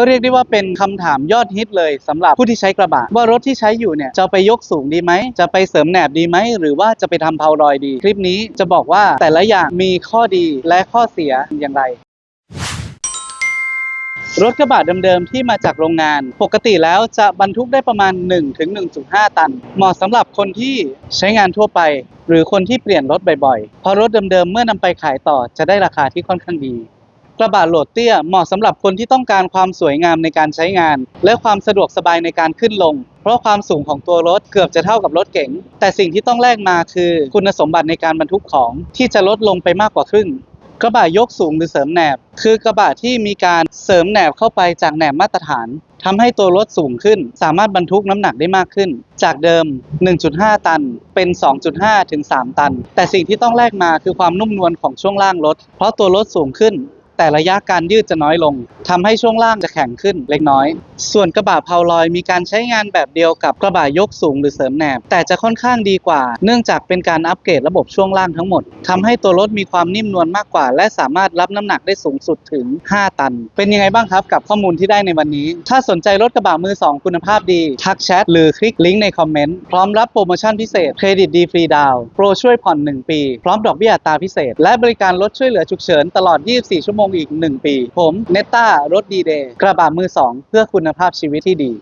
ก็เรียกได้ว่าเป็นคำถามยอดฮิตเลยสำหรับผู้ที่ใช้กระบะ ว่ารถที่ใช้อยู่เนี่ยจะไปยกสูงดีไหม จะไปเสริมแหนบดีไหม หรือว่าจะไปทำเพาลอยดี คลิปนี้จะบอกว่าแต่ละอย่างมีข้อดีและข้อเสียอย่างไรรถกระบะเดิมๆที่มาจากโรงงาน ปกติแล้วจะบรรทุกได้ประมาณ 1-1.5 ตัน เหมาะสำหรับคนที่ใช้งานทั่วไป หรือคนที่เปลี่ยนรถบ่อยๆ เพราะรถเดิมๆเมื่อนำไปขายต่อจะได้ราคาที่ค่อนข้างดี กระบะโหลดเตี้ยเหมาะสำหรับคนที่ต้องการความสวยงามในการใช้งาน และความสะดวกสบายในการขึ้นลง เพราะความสูงของตัวรถเกือบจะเท่ากับรถเก๋งแต่สิ่งที่ต้องแลกมาคือคุณสมบัติในการบรรทุกของที่จะลดลงไปมากกว่าครึ่ง กระบะยกสูงหรือเสริมแหนบ คือกระบะที่มีการเสริมแหนบเข้าไปจากแหนบมาตรฐานทำให้ตัวรถสูงขึ้น สามารถบรรทุกน้ำหนักได้มากขึ้น จากเดิม 1.5 ตันเป็น 2.5 ถึง 3 ตัน แต่สิ่งที่ต้องแลกมาคือความนุ่มนวลของช่วงล่างรถ เพราะตัวรถสูงขึ้น แต่ระยะการยืดจะน้อยลงทำให้ช่วงล่างจะแข็งขึ้นเล็กน้อย ส่วนกระบะเพาลอยมีการใช้งานแบบเดียวกับกระบะยกสูงหรือเสริมแหนบ แต่จะค่อนข้างดีกว่า เนื่องจากเป็นการอัปเกรดระบบช่วงล่างทั้งหมดทำให้ตัวรถมีความนิ่มนวลมากกว่า และสามารถรับน้ำหนักได้สูงสุดถึง 5 ตัน เป็นยังไงบ้างครับกับข้อมูลที่ได้ในวันนี้ ถ้าสนใจรถกระบะมือ 2 คุณภาพดี ทักแชทหรือคลิกลิงก์ในคอมเมนต์พร้อมรับโปรโมชั่นพิเศษเครดิตดีฟรีดาวน์โปรช่วยผ่อน 1 ปี พร้อมดอกเบี้ยอัตราพิเศษ และบริการรถช่วยเหลือฉุกเฉินตลอด 24 ชั่วโมงอีก 1 ปี ผมเนต้ารถดีเดย์กระบะมือ 2 เพื่อคุณภาพชีวิตที่ดี